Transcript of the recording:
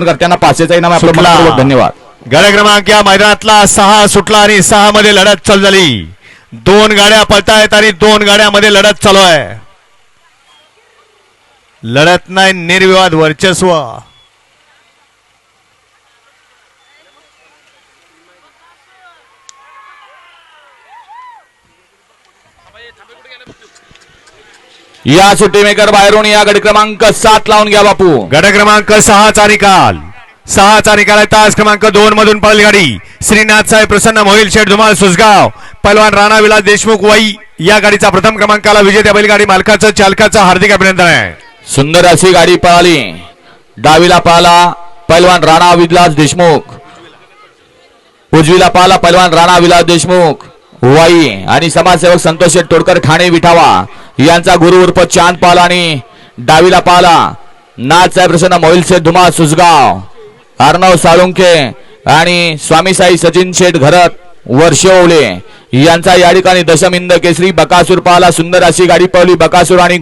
करताना पाचशेचा इनाम आपलं सुटला. मनपूर्वक धन्यवाद. गाड्या क्रमांक या मैदानातला सहा सुटला आणि सहा मध्ये लढत चालू झाली. दोन गाड्या पळतायत आणि दोन गाड्यामध्ये लढत चालू आहे. लढत नाही निर्विवाद वर्चस्व. या सुट्टी मेकर बाहेरून या गडी क्रमांक सात लावून घ्या बापू. गट क्रमांक सहाचा निकाल. सहाचा निकाल आहे तास क्रमांक दोन मधून पळली गाडी श्रीनाथ साहेब प्रसन्न मोहिल शेठ धुमाळ सुसगाव पहलवान राणा विलास देशमुख वाई या गाडीचा प्रथम क्रमांकाला विजेत्या बैलगाडी मालकाचं चालकाचं हार्दिक अभिनंदन आहे. सुंदर अशी गाडी पळाली. डावीला पळाला पैलवान राणा विलास देशमुख. उजवीला पळाला पैलवान राणा विलास देशमुख. वाई आणि समाजसेवक संतोष शेठ तोडकर ठाणे विठावा. यांचा गुरु उर्फ चांद पाला आणि डावीला पाला नाथसाहेब प्रसन्न मोहिलसे धुमा सुजगाव अर्णव साळुंके आणि स्वामी साई सचिन शेठ घरत वर्षवले यांचा या ठिकाणी दशमिंद केसरी बकासूर पाला सुंदर अशी गाडी पळली बकासूर आणि